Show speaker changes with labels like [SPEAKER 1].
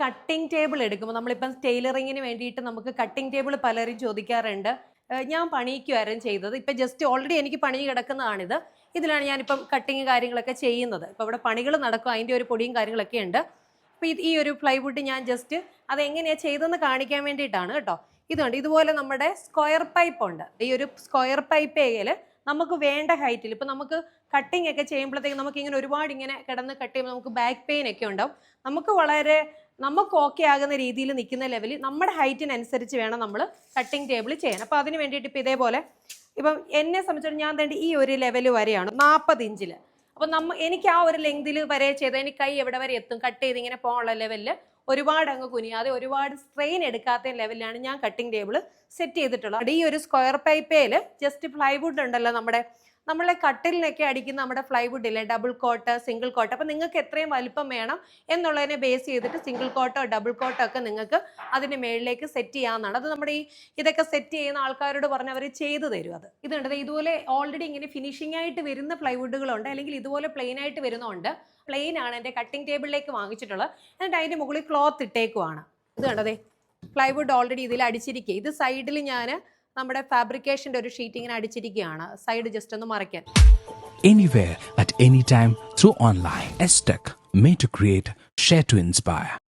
[SPEAKER 1] Cutting table എടുക്കുമ്പോൾ നമ്മളിപ്പം ടൈലറിങ്ങിന് വേണ്ടിയിട്ട് നമുക്ക് കട്ടിംഗ് ടേബിൾ പലരും ചോദിക്കാറുണ്ട്. ഞാൻ പണിയിക്കുമായിരുന്നു ചെയ്തത്. ഇപ്പം ജസ്റ്റ് ഓൾറെഡി എനിക്ക് പണി കിടക്കുന്നതാണിത്. ഇതിലാണ് ഞാനിപ്പം കട്ടിങ് കാര്യങ്ങളൊക്കെ ചെയ്യുന്നത്. ഇപ്പം ഇവിടെ പണികൾ നടക്കും. അതിന്റെ ഒരു പൊടിയും കാര്യങ്ങളൊക്കെ ഉണ്ട്. അപ്പോൾ ഈ ഒരു ഫ്ലൈവുഡ് ഞാൻ ജസ്റ്റ് അത് എങ്ങനെയാണ് ചെയ്തതെന്ന് കാണിക്കാൻ വേണ്ടിയിട്ടാണ് കേട്ടോ. ഇതുണ്ട് ഇതുപോലെ നമ്മുടെ സ്ക്വയർ പൈപ്പ് ഉണ്ട്. ഈ ഒരു സ്ക്വയർ പൈപ്പ് പൈപ്പേൽ നമുക്ക് വേണ്ട ഹൈറ്റിൽ ഇപ്പം നമുക്ക് കട്ടിംഗ് ഒക്കെ ചെയ്യുമ്പോഴത്തേക്ക് നമുക്ക് ഇങ്ങനെ ഒരുപാട് ഇങ്ങനെ കിടന്ന് കട്ട് ചെയ്യുമ്പോൾ നമുക്ക് ബാക്ക് പെയിൻ ഒക്കെ ഉണ്ടാവും. നമുക്ക് വളരെ നമുക്ക് ഓക്കെ ആകുന്ന രീതിയിൽ നിൽക്കുന്ന ലെവലിൽ നമ്മുടെ ഹൈറ്റിനനുസരിച്ച് വേണം നമ്മൾ കട്ടിംഗ് ടേബിൾ ചെയ്യാൻ. അപ്പോൾ അതിന് വേണ്ടിയിട്ട് ഇപ്പോൾ ഇതേപോലെ ഇപ്പം എന്നെ സംബന്ധിച്ചിടത്തോളം ഞാൻ തേണ്ടി ഈ ഒരു ലെവൽ വരെയാണ് നാൽപ്പത് ഇഞ്ചിൽ അപ്പോൾ നമ്മ എനിക്ക് ആ ഒരു ലെങ്തിൽ വരെ ചെയ്ത് എനിക്ക് കൈ എവിടെ വരെ എത്തും? കട്ട് ചെയ്ത് ഇങ്ങനെ പോകാനുള്ള ലെവലിൽ ഒരുപാട് അങ്ങ് കുനിയാതെ ഒരുപാട് സ്ട്രെയിൻ എടുക്കാത്ത ലെവലിലാണ് ഞാൻ കട്ടിംഗ് ടേബിൾ സെറ്റ് ചെയ്തിട്ടുള്ളത്. ഈ ഒരു സ്ക്വയർ പൈപ്പേൽ ജസ്റ്റ് പ്ലൈവുഡ് ഉണ്ടല്ലോ നമ്മുടെ നമ്മളെ കട്ടിലിനൊക്കെ അടിക്കുന്ന നമ്മുടെ ഫ്ലൈവുഡ് ഇല്ലേ ഡബിൾ കോട്ട് സിംഗിൾ കോട്ട് അപ്പം നിങ്ങൾക്ക് എത്രയും വലിപ്പം വേണം എന്നുള്ളതിനെ ബേസ് ചെയ്തിട്ട് സിംഗിൾ കോട്ടോ ഡബിൾ കോട്ടോ ഒക്കെ നിങ്ങൾക്ക് അതിന്റെ മേളിലേക്ക് സെറ്റ് ചെയ്യാവുന്നതാണ്. അത് നമ്മുടെ ഈ ഇതൊക്കെ സെറ്റ് ചെയ്യുന്ന ആൾക്കാരോട് പറഞ്ഞ് അവർ ചെയ്തു തരും അത്. ഇതുണ്ട് ഇതുപോലെ ഓൾറെഡി ഇങ്ങനെ ഫിനിഷിംഗ് ആയിട്ട് വരുന്ന ഫ്ലൈവുഡുകളുണ്ട് അല്ലെങ്കിൽ ഇതുപോലെ പ്ലെയിൻ ആയിട്ട് വരുന്നുണ്ട് പ്ലെയിൻ ആണ് എന്റെ കട്ടിംഗ് ടേബിളിലേക്ക് വാങ്ങിച്ചിട്ടുള്ളത്. എന്നിട്ട് അതിന്റെ മുകളിൽ ക്ലോത്ത് ഇട്ടേക്കുവാണ്. ഇത് കണ്ടതേ ഫ്ലൈവുഡ് ഓൾറെഡി ഇതിൽ അടിച്ചിരിക്കുക. ഇത് സൈഡിൽ ഞാൻ നമ്മുടെ ഫാബ്രിക്കേഷന്റെ ഒരു ഷീറ്റിങ്ങിന് അടിച്ചിരിക്കുകയാണ്. സൈഡ് ജസ്റ്റ് ഒന്ന് മറയ്ക്കാൻ
[SPEAKER 2] anywhere at any time through online to create share to inspire